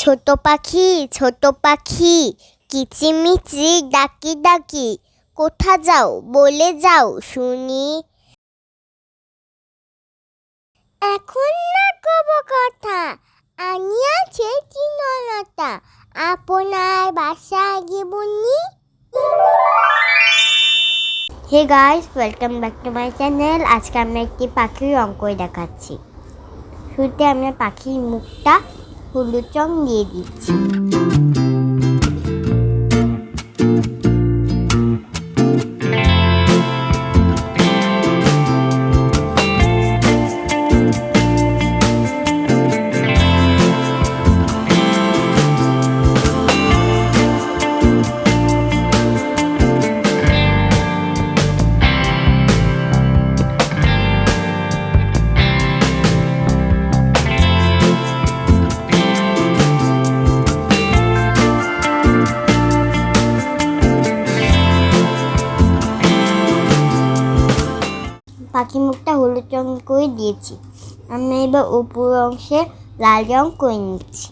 ছোট পাখি ছোট পাখি, কিচিমিচি, ডাকি ডাকি। কোথা যাও, বলে যাও, শুনি। এখন না কব কথা আনিয়াছে চিনলতা, আপনার বাসায় গিবুনি। Hey guys welcome back to my channel আজকে আমরা একটি পাখির অঙ্ক দেখাচ্ছি। শুরুতে আমরা পাখির মুখটা হলুদ রং দিয়ে দিচ্ছি পাখি মুখটা হলুদ রং করে দিয়েছি। আমি এবার উপর অংশে লাল রং করে নিচ্ছি।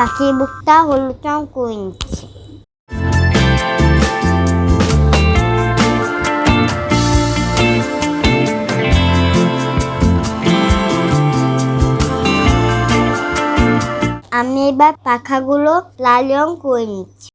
পাখির বুকটা হলুদ রং করে নিচ্ছে। আমি এবার পাখাগুলো লাল রং করে নিচ্ছি।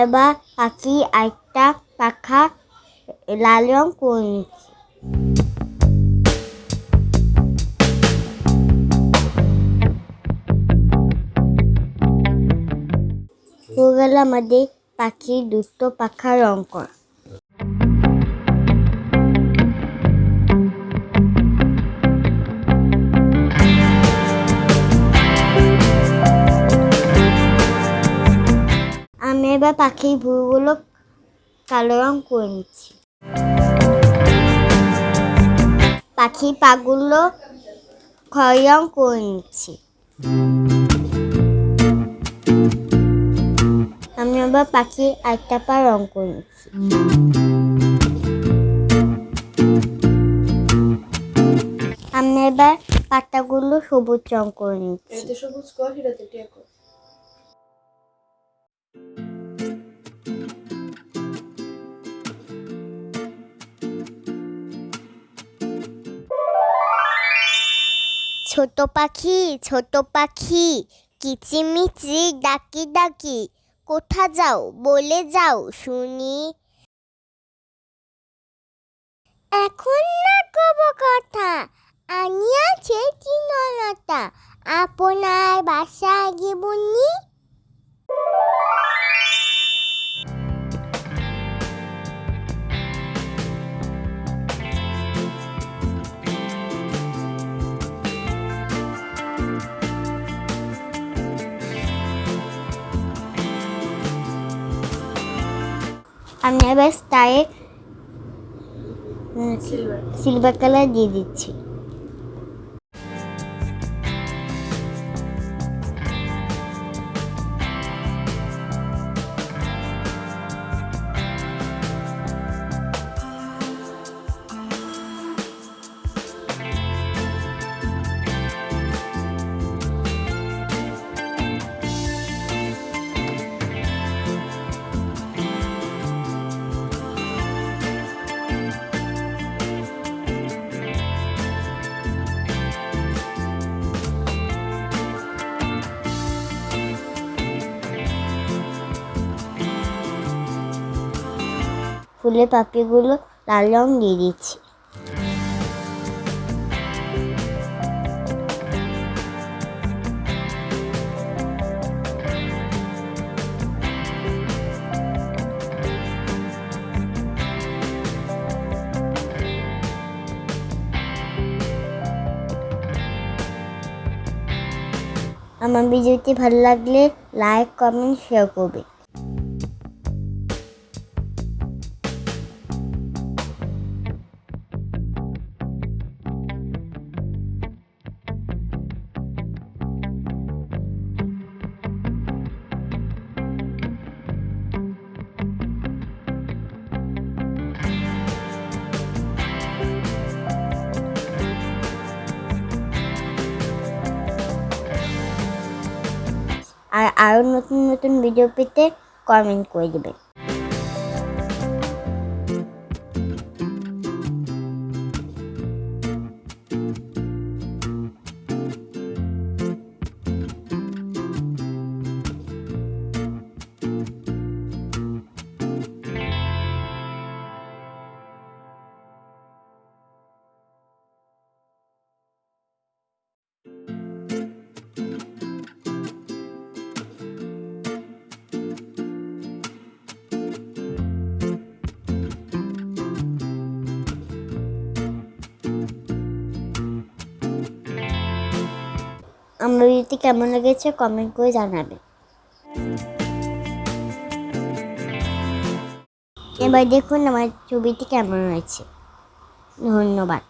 এবার পাখি আরেকটা পাখা লাল রং করে নিচ্ছি হয়ে গেল আমাদের দুটো পাখা রং করা এবার পাখির ভুরগুলো কালো রং করে নিচ্ছি। পাখির পাগুলো খয় রং করে নিচ্ছি। আমি আবার পাখি একটা পা রং করে নিচ্ছি। আমি এবার পাতাগুলো সবুজ রং করে নিচ্ছি। সবুজ ছোট পাখি ছোট পাখি, কিচিমিচি, ডাকি ডাকি। কোথা যাও, বলে যাও, শুনি। এখন না কব কথা, আনিয়াছে চিনলতা। আপনার বাসায় গিবুনি আমি এবার স্টারে সিলভার কালার দিয়ে দিচ্ছি। ফুলের পাপড়িগুলো লাল রং দিয়ে দিচ্ছি। আমার ভিডিওটি ভালো লাগলে লাইক কমেন্ট শেয়ার করবে। আর আরও নতুন নতুন ভিডিও পেতে কমেন্ট করে দেবেন। আমার ভিডিওটি কেমন লেগেছে কমেন্ট করে জানাবেন এবার দেখুন আমার ছবিটি কেমন হয়েছে। ধন্যবাদ।